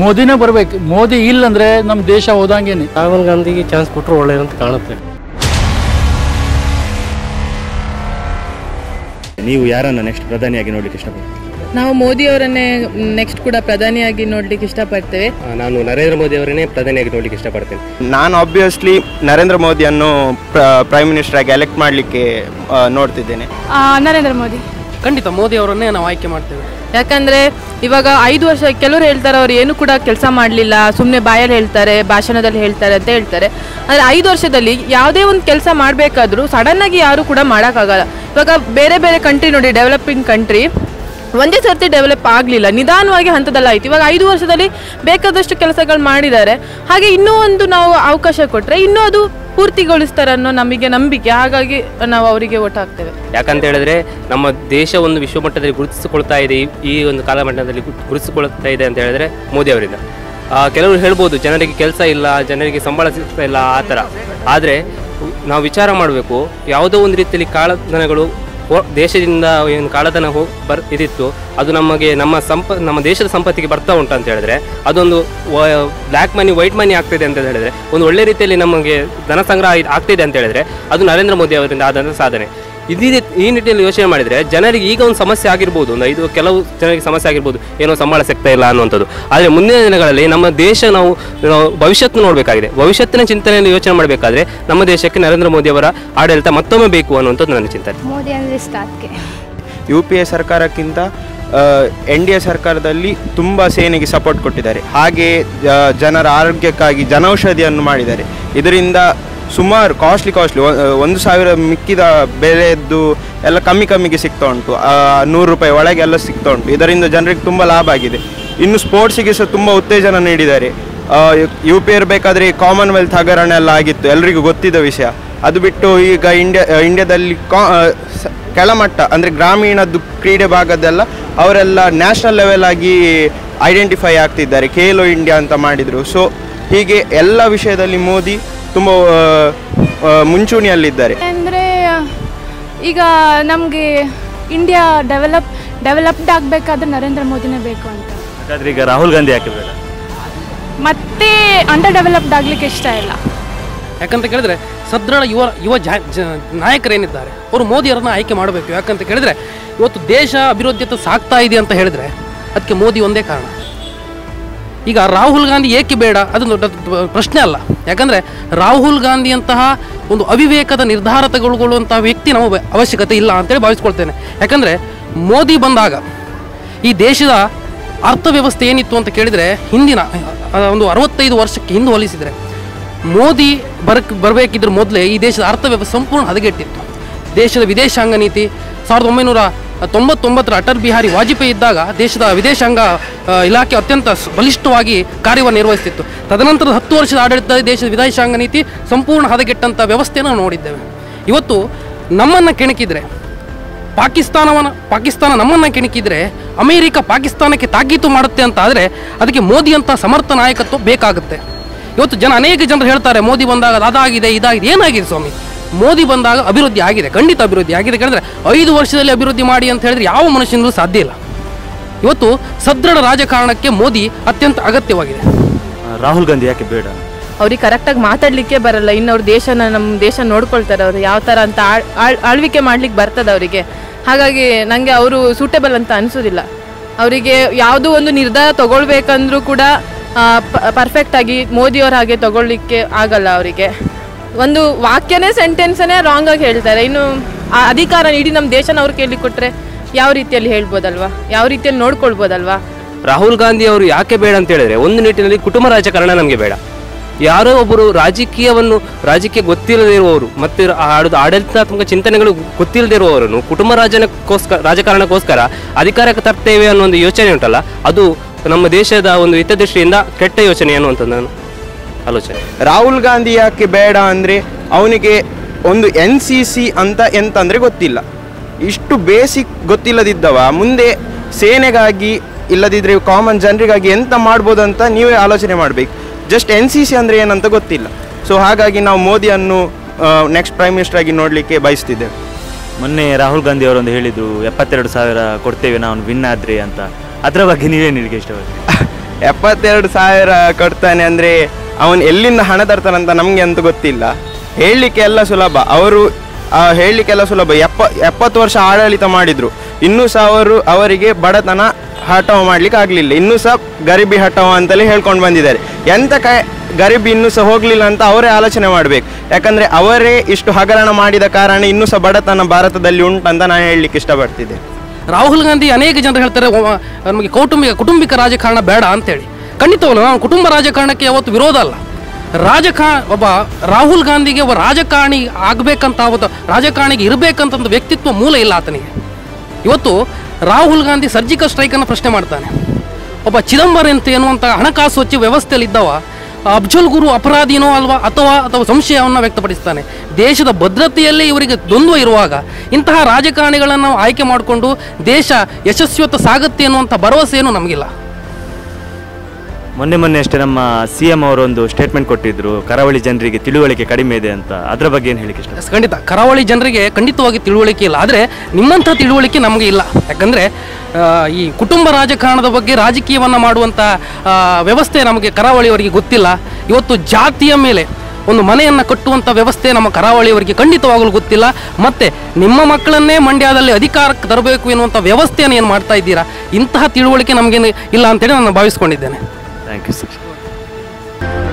ಮೋದಿನೇ ಬರ್ಬೇಕು. ಮೋದಿ ಇಲ್ಲಂದ್ರೆ ನಮ್ಮ ದೇಶ ಹೋದಂಗೇನೆ. ರಾಹುಲ್ ಗಾಂಧಿಗೆ ಚಾನ್ಸ್ ಕೊಟ್ಟರು ಒಳ್ಳೇದಂತ ಕಾಣುತ್ತೆ. ನೀವು ಯಾರನ್ನ ನೆಕ್ಸ್ಟ್ ಪ್ರಧಾನಿಯಾಗಿ ನೋಡ್ಲಿಕ್ಕೆ ಇಷ್ಟಪಡ್ತೀವಿ ನಾವು ಮೋದಿ ಅವರನ್ನೇ ನೆಕ್ಸ್ಟ್ ಕೂಡ ಪ್ರಧಾನಿಯಾಗಿ ನೋಡ್ಲಿಕ್ಕೆ ಇಷ್ಟಪಡ್ತೇವೆ. ನಾನು ನರೇಂದ್ರ ಮೋದಿ ಅವರನ್ನೇ ಪ್ರಧಾನಿಯಾಗಿ ನೋಡ್ಲಿಕ್ಕೆ ಇಷ್ಟಪಡ್ತೇನೆ. ನಾನು ಆಬ್ವಿಯಸ್ಲಿ ನರೇಂದ್ರ ಮೋದಿಯನ್ನು ಪ್ರೈಮ್ ಮಿನಿಸ್ಟರ್ ಆಗಿ ಎಲೆಕ್ಟ್ ಮಾಡಲಿಕ್ಕೆ ನೋಡ್ತಿದ್ದೇನೆ. ನರೇಂದ್ರ ಮೋದಿ. ಖಂಡಿತ ಮೋದಿ ಅವರನ್ನೇ ನಾವು ಆಯ್ಕೆ ಮಾಡ್ತೇವೆ. ಯಾಕಂದ್ರೆ ಇವಾಗ ಐದು ವರ್ಷ ಕೆಲವರು ಹೇಳ್ತಾರೆ ಅವ್ರು ಏನು ಕೂಡ ಕೆಲಸ ಮಾಡಲಿಲ್ಲ ಸುಮ್ಮನೆ ಬಾಯಲ್ಲಿ ಹೇಳ್ತಾರೆ, ಭಾಷಣದಲ್ಲಿ ಹೇಳ್ತಾರೆ ಅಂತ ಹೇಳ್ತಾರೆ. ಆದರೆ ಐದು ವರ್ಷದಲ್ಲಿ ಯಾವುದೇ ಒಂದು ಕೆಲಸ ಮಾಡಬೇಕಾದ್ರೂ ಸಡನ್ನಾಗಿ ಯಾರು ಕೂಡ ಮಾಡೋಕ್ಕಾಗಲ್ಲ. ಇವಾಗ ಬೇರೆ ಬೇರೆ ಕಂಟ್ರಿ ನೋಡಿ ಡೆವಲಪಿಂಗ್ ಕಂಟ್ರಿ ಒಂದೇ ಸರ್ತಿ ಡೆವಲಪ್ ಆಗಲಿಲ್ಲ. ನಿಧಾನವಾಗಿ ಹಂತದಲ್ಲಿ ಆಯಿತು. ಇವಾಗ ಐದು ವರ್ಷದಲ್ಲಿ ಬೇಕಾದಷ್ಟು ಕೆಲಸಗಳು ಮಾಡಿದ್ದಾರೆ. ಹಾಗೆ ಇನ್ನೂ ಒಂದು ನಾವು ಅವಕಾಶ ಕೊಟ್ಟರೆ ಇನ್ನೂ ಅದು ಪೂರ್ತಿಗೊಳಿಸ್ತಾರೆ ಅನ್ನೋ ನಮಗೆ ನಂಬಿಕೆ. ಹಾಗಾಗಿ ನಾವು ಅವರಿಗೆ ಓಟ್ ಹಾಕ್ತೇವೆ. ಯಾಕಂತ ಹೇಳಿದ್ರೆ ನಮ್ಮ ದೇಶ ಒಂದು ವಿಶ್ವಮಟ್ಟದಲ್ಲಿ ಗುರುತಿಸಿಕೊಳ್ತಾ ಇದೆ. ಈ- ಒಂದು ಕಾಲಮಟ್ಟದಲ್ಲಿ ಗುರುತಿಸಿಕೊಳ್ತಾ ಇದೆ ಅಂತ ಹೇಳಿದ್ರೆ ಮೋದಿ ಅವರಿಂದ. ಕೆಲವರು ಹೇಳ್ಬೋದು, ಜನರಿಗೆ ಕೆಲಸ ಇಲ್ಲ, ಜನರಿಗೆ ಸಂಬಳ ಸಿಗ್ತಾ ಇಲ್ಲ, ಆ ಥರ. ಆದರೆ ನಾವು ವಿಚಾರ ಮಾಡಬೇಕು, ಯಾವುದೋ ಒಂದು ರೀತಿಯಲ್ಲಿ ಕಾಳಧನಗಳು ದೇಶದಿಂದ ಏನು ಕಾಳಧನ ಹೋಗಿ ಬರ್ ಇದಿತ್ತು, ಅದು ನಮಗೆ ನಮ್ಮ ಸಂಪ ನಮ್ಮ ದೇಶದ ಸಂಪತ್ತಿಗೆ ಬರ್ತಾ ಉಂಟು ಅಂತ ಹೇಳಿದ್ರೆ, ಅದೊಂದು ಬ್ಲ್ಯಾಕ್ ಮನಿ ವೈಟ್ ಮನಿ ಆಗ್ತಿದೆ ಅಂತ ಹೇಳಿದ್ರೆ, ಒಂದು ಒಳ್ಳೆ ರೀತಿಯಲ್ಲಿ ನಮಗೆ ಧನ ಸಂಗ್ರಹ ಆಗ್ತಿದೆ ಅಂತ ಹೇಳಿದ್ರೆ, ಅದು ನರೇಂದ್ರ ಮೋದಿ ಅವರಿಂದ ಆದಂಥ ಸಾಧನೆ. ಇದೇ ರೀತಿ ಈ ನಿಟ್ಟಿನಲ್ಲಿ ಯೋಚನೆ ಮಾಡಿದರೆ ಜನರಿಗೆ ಈಗ ಒಂದು ಸಮಸ್ಯೆ ಆಗಿರ್ಬೋದು ಒಂದು ಐದು ಕೆಲವು ಜನರಿಗೆ ಸಮಸ್ಯೆ ಆಗಿರ್ಬೋದು ಏನೋ ಸಂಬಳ ಸಿಗ್ತಾ ಇಲ್ಲ ಅನ್ನುವಂಥದ್ದು. ಆದರೆ ಮುಂದಿನ ದಿನಗಳಲ್ಲಿ ನಮ್ಮ ದೇಶ ನಾವು ನಾವು ಭವಿಷ್ಯತ್ತು ನೋಡಬೇಕಾಗಿದೆ. ಭವಿಷ್ಯತ್ತಿನ ಚಿಂತನೆಯಲ್ಲಿ ಯೋಚನೆ ಮಾಡಬೇಕಾದ್ರೆ ನಮ್ಮ ದೇಶಕ್ಕೆ ನರೇಂದ್ರ ಮೋದಿ ಅವರ ಆಡಳಿತ ಮತ್ತೊಮ್ಮೆ ಬೇಕು ಅನ್ನುವಂಥದ್ದು ನನ್ನ ಚಿಂತನೆ. ಮೋದಿ ಅಂದರೆ ಸ್ಟಾರ್ಟ್ಗೆ ಯು ಪಿ ಎ ಸರ್ಕಾರಕ್ಕಿಂತ ಎನ್ ಡಿ ಎ ಸರ್ಕಾರದಲ್ಲಿ ತುಂಬ ಸೇನೆಗೆ ಸಪೋರ್ಟ್ ಕೊಟ್ಟಿದ್ದಾರೆ. ಹಾಗೆ ಜನರ ಆರೋಗ್ಯಕ್ಕಾಗಿ ಜನೌಷಧಿಯನ್ನು ಮಾಡಿದ್ದಾರೆ. ಇದರಿಂದ ಸುಮಾರು ಕಾಸ್ಟ್ಲಿ ಕಾಸ್ಟ್ಲಿ ಒಂದು ಸಾವಿರ ಮಿಕ್ಕಿದ ಬೆಲೆಯದ್ದು ಎಲ್ಲ ಕಮ್ಮಿ ಕಮ್ಮಿಗೆ ಸಿಗ್ತಾ ಉಂಟು. ನೂರು ರೂಪಾಯಿ ಒಳಗೆ ಎಲ್ಲ ಸಿಗ್ತಾ ಉಂಟು. ಇದರಿಂದ ಜನರಿಗೆ ತುಂಬ ಲಾಭ ಆಗಿದೆ. ಇನ್ನು ಸ್ಪೋರ್ಟ್ಸಿಗೆ ಸಹ ತುಂಬ ಉತ್ತೇಜನ ನೀಡಿದ್ದಾರೆ. ಯು ಪಿ ಇರಬೇಕಾದ್ರೆ ಕಾಮನ್ವೆಲ್ತ್ ಹಗರಣ ಎಲ್ಲ ಆಗಿತ್ತು. ಎಲ್ರಿಗೂ ಗೊತ್ತಿದ್ದ ವಿಷಯ. ಅದು ಬಿಟ್ಟು ಈಗ ಇಂಡಿಯಾ ಇಂಡಿಯಾದಲ್ಲಿ ಕಾ ಕೆಳಮಟ್ಟ, ಅಂದರೆ ಗ್ರಾಮೀಣದ್ದು ಕ್ರೀಡೆ ಭಾಗದೆಲ್ಲ ಅವರೆಲ್ಲ ನ್ಯಾಷನಲ್ ಲೆವೆಲ್ ಆಗಿ ಐಡೆಂಟಿಫೈ ಆಗ್ತಿದ್ದಾರೆ. ಖೇಲೋ ಇಂಡಿಯಾ ಅಂತ ಮಾಡಿದರು. ಸೊ ಹೀಗೆ ಎಲ್ಲ ವಿಷಯದಲ್ಲಿ ಮೋದಿ ತುಂಬ ಮುಂಚೂಣಿಯಲ್ಲಿದ್ದಾರೆ. ಅಂದರೆ ಈಗ ನಮಗೆ ಇಂಡಿಯಾ ಡೆವಲಪ್ ಡೆವಲಪ್ಡ್ ಆಗಬೇಕಾದ್ರೆ ನರೇಂದ್ರ ಮೋದಿನೇ ಬೇಕು ಅಂತ. ಹಾಗಾದ್ರೆ ಈಗ ರಾಹುಲ್ ಗಾಂಧಿ ಯಾಕೆ ಬೇಡ? ಮತ್ತೆ ಅಂಡರ್ ಡೆವಲಪ್ಡ್ ಆಗಲಿಕ್ಕೆ ಇಷ್ಟ ಇಲ್ಲ. ಯಾಕಂತ ಕೇಳಿದ್ರೆ ಸದೃಢ ಯುವ ಯುವ ಜಾ ಜ- ನಾಯಕರೇನಿದ್ದಾರೆ ಅವರು ಮೋದಿಯವರನ್ನ ಆಯ್ಕೆ ಮಾಡಬೇಕು. ಯಾಕಂತ ಕೇಳಿದ್ರೆ ಇವತ್ತು ದೇಶ ಅಭಿವೃದ್ಧಿಯತ್ತ ಸಾಗ್ತಾ ಇದೆ ಅಂತ ಹೇಳಿದ್ರೆ ಅದಕ್ಕೆ ಮೋದಿ ಒಂದೇ ಕಾರಣ. ಈಗ ರಾಹುಲ್ ಗಾಂಧಿ ಏಕೆ ಬೇಡ? ಅದು ದೊಡ್ಡ ಪ್ರಶ್ನೆ ಅಲ್ಲ. ಯಾಕಂದರೆ ರಾಹುಲ್ ಗಾಂಧಿಯಂತಹ ಒಂದು ಅವಿವೇಕದ ನಿರ್ಧಾರ ತೆಗೆದುಕೊಳ್ಳುವಂತಹ ವ್ಯಕ್ತಿ ನಮ್ಮ ಅವಶ್ಯಕತೆ ಇಲ್ಲ ಅಂತೇಳಿ ಭಾವಿಸ್ಕೊಳ್ತೇನೆ. ಯಾಕಂದರೆ ಮೋದಿ ಬಂದಾಗ ಈ ದೇಶದ ಅರ್ಥವ್ಯವಸ್ಥೆ ಏನಿತ್ತು ಅಂತ ಕೇಳಿದರೆ ಹಿಂದಿನ ಒಂದು ಅರವತ್ತೈದು ವರ್ಷಕ್ಕೆ ಹಿಂದೆ ಹೋಲಿಸಿದರೆ ಮೋದಿ ಬರಕ್ಕೆ ಬರಬೇಕಿದ್ರ ಮೊದಲೇ ಈ ದೇಶದ ಅರ್ಥವ್ಯವಸ್ಥೆ ಸಂಪೂರ್ಣ ಹದಗೆಟ್ಟಿತ್ತು. ದೇಶದ ವಿದೇಶಾಂಗ ನೀತಿ, ಸಾವಿರದ ಒಂಬೈನೂರ ತೊಂಬತ್ತೊಂಬತ್ತರ ಅಟಲ್ ಬಿಹಾರಿ ವಾಜಪೇಯಿ ಇದ್ದಾಗ ದೇಶದ ವಿದೇಶಾಂಗ ಇಲಾಖೆ ಅತ್ಯಂತ ಬಲಿಷ್ಠವಾಗಿ ಕಾರ್ಯವನ್ನು ನಿರ್ವಹಿಸಿತ್ತು ತದನಂತರದ ಹತ್ತು ವರ್ಷದ ಆಡಳಿತ ದೇಶದ ವಿದೇಶಾಂಗ ನೀತಿ ಸಂಪೂರ್ಣ ಹದಗೆಟ್ಟಂಥ ವ್ಯವಸ್ಥೆಯನ್ನು ನೋಡಿದ್ದೇವೆ. ಇವತ್ತು ನಮ್ಮನ್ನು ಕೆಣಕಿದ್ರೆ, ಪಾಕಿಸ್ತಾನವನ್ನು, ಪಾಕಿಸ್ತಾನ ನಮ್ಮನ್ನು ಕೆಣಕಿದ್ರೆ, ಅಮೇರಿಕ ಪಾಕಿಸ್ತಾನಕ್ಕೆ ತಾಕೀತು ಮಾಡುತ್ತೆ ಅಂತ ಆದರೆ ಅದಕ್ಕೆ ಮೋದಿ ಅಂತ ಸಮರ್ಥ ನಾಯಕತ್ವ ಬೇಕಾಗುತ್ತೆ. ಇವತ್ತು ಜನ ಅನೇಕ ಜನರು ಹೇಳ್ತಾರೆ, ಮೋದಿ ಬಂದಾಗ ಅದಾಗಿದೆ, ಇದಾಗಿದೆ, ಏನಾಗಿದೆ ಸ್ವಾಮಿ? ಮೋದಿ ಬಂದಾಗ ಅಭಿವೃದ್ಧಿ ಆಗಿದೆ ಖಂಡಿತ ಅಭಿವೃದ್ಧಿ ಆಗಿದೆ. ಕೇಳಿದ್ರೆ ಐದು ವರ್ಷದಲ್ಲಿ ಅಭಿವೃದ್ಧಿ ಮಾಡಿ ಅಂತ ಹೇಳಿದ್ರೆ ಯಾವ ಮನುಷ್ಯನಿಗೂ ಸಾಧ್ಯ ಇಲ್ಲ. ಇವತ್ತು ಸದೃಢ ರಾಜಕಾರಣಕ್ಕೆ ಮೋದಿ ಅತ್ಯಂತ ಅಗತ್ಯವಾಗಿದೆ. ರಾಹುಲ್ ಗಾಂಧಿ ಯಾಕೆ ಬೇಡ? ಅವ್ರಿಗೆ ಕರೆಕ್ಟಾಗಿ ಮಾತಾಡಲಿಕ್ಕೆ ಬರಲ್ಲ. ಇನ್ನು ಅವ್ರ ದೇಶನ ನಮ್ಮ ದೇಶ ನೋಡ್ಕೊಳ್ತಾರೆ ಅವರು. ಯಾವ ಥರ ಅಂತ ಆಳ್- ಆಳ್- ಆಳ್ವಿಕೆ ಮಾಡ್ಲಿಕ್ಕೆ ಬರ್ತದೆ ಅವರಿಗೆ. ಹಾಗಾಗಿ ನನಗೆ ಅವರು ಸೂಟೇಬಲ್ ಅಂತ ಅನಿಸೋದಿಲ್ಲ. ಅವರಿಗೆ ಯಾವುದೋ ಒಂದು ನಿರ್ಧಾರ ತಗೊಳ್ಬೇಕಂದ್ರೂ ಕೂಡ ಪರ್ಫೆಕ್ಟಾಗಿ ಮೋದಿಯವ್ರ ಹಾಗೆ ತಗೊಳ್ಳಿಕ್ಕೆ ಆಗಲ್ಲ ಅವರಿಗೆ. ಒಂದು ವಾಕ್ಯನೇ, ಸೆಂಟೆನ್ಸನ್ನೇ ರಾಂಗ್ ಆಗಿ ಹೇಳ್ತಾರೆ. ಇನ್ನು ಆ ಅಧಿಕಾರ ಇಡೀ ನಮ್ಮ ದೇಶನ ಅವ್ರು ಕೇಳಿ ಕೊಟ್ಟರೆ ಯಾವ ರೀತಿಯಲ್ಲಿ ಹೇಳ್ಬೋದಲ್ವಾ? ಯಾವ ರೀತಿಯಲ್ಲಿ ನೋಡ್ಕೊಳ್ಬೋದಲ್ವಾ? ರಾಹುಲ್ ಗಾಂಧಿ ಅವರು ಯಾಕೆ ಬೇಡ ಅಂತ ಹೇಳಿದ್ರೆ, ಒಂದು ನಿಟ್ಟಿನಲ್ಲಿ ಕುಟುಂಬ ರಾಜಕಾರಣ ನಮಗೆ ಬೇಡ. ಯಾರೋ ಒಬ್ಬರು ರಾಜಕೀಯವನ್ನು, ರಾಜಕೀಯ ಗೊತ್ತಿಲ್ಲದೆ ಇರುವವರು ಮತ್ತೆ ಆಡ ಆಡಳಿತಾತ್ಮಕ ಚಿಂತನೆಗಳು ಗೊತ್ತಿಲ್ಲದೆ ಇರುವವರನ್ನು ಕುಟುಂಬ ರಾಜನಕ್ಕೋಸ್ಕರ, ರಾಜಕಾರಣಕ್ಕೋಸ್ಕರ ಅಧಿಕಾರಕ್ಕೆ ತರ್ತೇವೆ ಅನ್ನೋ ಒಂದು ಯೋಚನೆ ಉಂಟಲ್ಲ, ಅದು ನಮ್ಮ ದೇಶದ ಒಂದು ಹಿತದೃಷ್ಟಿಯಿಂದ ಕೆಟ್ಟ ಯೋಚನೆ ಅನ್ನುವಂಥದ್ದು ನಾನು. ಆಲೋಚನೆ. ರಾಹುಲ್ ಗಾಂಧಿ ಯಾಕೆ ಬೇಡ ಅಂದರೆ ಅವನಿಗೆ ಒಂದು ಎನ್ ಸಿ ಸಿ ಅಂತ ಎಂತಂದರೆ ಗೊತ್ತಿಲ್ಲ. ಇಷ್ಟು ಬೇಸಿಕ್ ಗೊತ್ತಿಲ್ಲದಿದ್ದವ ಮುಂದೆ ಸೇನೆಗಾಗಿ ಇಲ್ಲದಿದ್ದರೆ ಕಾಮನ್ ಜನರಿಗಾಗಿ ಎಂತ ಮಾಡ್ಬೋದು ಅಂತ ನೀವೇ ಆಲೋಚನೆ ಮಾಡಬೇಕು. ಜಸ್ಟ್ ಎನ್ ಸಿ ಸಿ ಅಂದರೆ ಏನಂತ ಗೊತ್ತಿಲ್ಲ. ಸೊ ಹಾಗಾಗಿ ನಾವು ಮೋದಿಯನ್ನು ನೆಕ್ಸ್ಟ್ ಪ್ರೈಮ್ ಮಿನಿಸ್ಟರ್ ಆಗಿ ನೋಡಲಿಕ್ಕೆ ಬಯಸ್ತಿದ್ದೆ ಮೊನ್ನೆ ರಾಹುಲ್ ಗಾಂಧಿ ಅವರೊಂದು ಹೇಳಿದ್ರು ಎಪ್ಪತ್ತೆರಡು ಸಾವಿರ ಕೊಡ್ತೇವೆ ನಾವು ವಿನ್ ಆದರೆ ಅಂತ. ಅದರ ಬಗ್ಗೆ ನೀವೇನು ಹೇಳಿಕೆ ಇಷ್ಟಪಡ್ತೀವಿ ಎಪ್ಪತ್ತೆರಡು ಸಾವಿರ ಕೊಡ್ತಾನೆ ಅಂದರೆ ಅವನು ಎಲ್ಲಿಂದ ಹಣ ತರ್ತಾನಂತ ನಮಗೆ ಅಂತ ಗೊತ್ತಿಲ್ಲ. ಹೇಳಲಿಕ್ಕೆ ಎಲ್ಲ ಸುಲಭ. ಅವರು ಹೇಳಲಿಕ್ಕೆಲ್ಲ ಸುಲಭ. ಎಪ್ಪ, ಎಪ್ಪತ್ತು ವರ್ಷ ಆಡಳಿತ ಮಾಡಿದರು. ಇನ್ನೂ ಸಹ ಅವರು ಅವರಿಗೆ ಬಡತನ ಹಠವ ಮಾಡ್ಲಿಕ್ಕೆ ಆಗಲಿಲ್ಲ. ಇನ್ನೂ ಸಹ ಗರಿಬಿ ಹಠವ ಅಂತಲೇ ಹೇಳ್ಕೊಂಡು ಬಂದಿದ್ದಾರೆ. ಎಂಥ ಕ, ಗರಿಬಿ ಇನ್ನೂ ಸಹ ಹೋಗಲಿಲ್ಲ ಅಂತ ಅವರೇ ಆಲೋಚನೆ ಮಾಡಬೇಕು. ಯಾಕಂದರೆ ಅವರೇ ಇಷ್ಟು ಹಗರಣ ಮಾಡಿದ ಕಾರಣ ಇನ್ನೂ ಸಹ ಬಡತನ ಭಾರತದಲ್ಲಿ ಉಂಟಂತ ನಾನು ಹೇಳಲಿಕ್ಕೆ ಇಷ್ಟಪಡ್ತಿದ್ದೆ ರಾಹುಲ್ ಗಾಂಧಿ ಅನೇಕ ಜನರು ಹೇಳ್ತಾರೆ ನಮಗೆ ಕೌಟುಂಬಿಕ, ಕುಟುಂಬಿಕ ರಾಜಕಾರಣ ಬೇಡ ಅಂತೇಳಿ. ಖಂಡಿತವಲ್ಲ ನಾನು ಕುಟುಂಬ ರಾಜಕಾರಣಕ್ಕೆ ಯಾವತ್ತು ವಿರೋಧ ಅಲ್ಲ. ರಾಜಕಾ, ಒಬ್ಬ ರಾಹುಲ್ ಗಾಂಧಿಗೆ ಒಬ್ಬ ರಾಜಕಾರಣಿ ಆಗಬೇಕಂತ ಅವತ್ತು, ರಾಜಕಾರಣಿಗೆ ಇರಬೇಕಂತ ಒಂದು ವ್ಯಕ್ತಿತ್ವ ಮೂಲ ಇಲ್ಲ ಆತನಿಗೆ. ಇವತ್ತು ರಾಹುಲ್ ಗಾಂಧಿ ಸರ್ಜಿಕಲ್ ಸ್ಟ್ರೈಕನ್ನು ಪ್ರಶ್ನೆ ಮಾಡ್ತಾನೆ. ಒಬ್ಬ ಚಿದಂಬರ ಅಂತ ಎನ್ನುವಂಥ ಹಣಕಾಸು ಸಚಿವ ವ್ಯವಸ್ಥೆಯಲ್ಲಿ ಇದ್ದವ, ಅಬ್ಜುಲ್ ಗುರು ಅಪರಾಧಿನೋ ಅಲ್ವಾ, ಅಥವಾ ಅಥವಾ ಸಂಶಯವನ್ನು ವ್ಯಕ್ತಪಡಿಸ್ತಾನೆ. ದೇಶದ ಭದ್ರತೆಯಲ್ಲಿ ಇವರಿಗೆ ದ್ವಂದ್ವ ಇರುವಾಗ, ಇಂತಹ ರಾಜಕಾರಣಿಗಳನ್ನು ಆಯ್ಕೆ ಮಾಡಿಕೊಂಡು ದೇಶ ಯಶಸ್ವಿಯತ್ತ ಸಾಗುತ್ತೆ ಅನ್ನುವಂಥ ಭರವಸೆಯನ್ನು ನಮಗಿಲ್ಲ. ಮೊನ್ನೆ ಮೊನ್ನೆ ಅಷ್ಟೇ ನಮ್ಮ ಸಿ ಎಂ ಅವರೊಂದು ಸ್ಟೇಟ್ಮೆಂಟ್ ಕೊಟ್ಟಿದ್ರು, ಕರಾವಳಿ ಜನರಿಗೆ ತಿಳುವಳಿಕೆ ಕಡಿಮೆ ಇದೆ ಅಂತ. ಅದರ ಬಗ್ಗೆ ಏನು ಹೇಳಿಕೆ ಇಷ್ಟ ಖಂಡಿತ. ಕರಾವಳಿ ಜನರಿಗೆ ಖಂಡಿತವಾಗಿ ತಿಳುವಳಿಕೆ ಇಲ್ಲ. ಆದರೆ ನಿಮ್ಮಂಥ ತಿಳುವಳಿಕೆ ನಮಗೆ ಇಲ್ಲ. ಯಾಕಂದರೆ ಈ ಕುಟುಂಬ ರಾಜಕಾರಣದ ಬಗ್ಗೆ ರಾಜಕೀಯವನ್ನು ಮಾಡುವಂಥ ವ್ಯವಸ್ಥೆ ನಮಗೆ ಕರಾವಳಿಯವರಿಗೆ ಗೊತ್ತಿಲ್ಲ. ಇವತ್ತು ಜಾತಿಯ ಮೇಲೆ ಒಂದು ಮನೆಯನ್ನು ಕಟ್ಟುವಂಥ ವ್ಯವಸ್ಥೆ ನಮ್ಮ ಕರಾವಳಿಯವರಿಗೆ ಖಂಡಿತವಾಗಲು ಗೊತ್ತಿಲ್ಲ. ಮತ್ತು ನಿಮ್ಮ ಮಕ್ಕಳನ್ನೇ ಮಂಡ್ಯದಲ್ಲಿ ಅಧಿಕಾರಕ್ಕೆ ತರಬೇಕು ಎನ್ನುವಂಥ ವ್ಯವಸ್ಥೆಯನ್ನು ಏನು ಮಾಡ್ತಾ ಇದ್ದೀರಾ? ಇಂತಹ ತಿಳುವಳಿಕೆ ನಮಗೇನು ಇಲ್ಲ ಅಂತೇಳಿ ನಾನು ಭಾವಿಸ್ಕೊಂಡಿದ್ದೇನೆ. Thank you.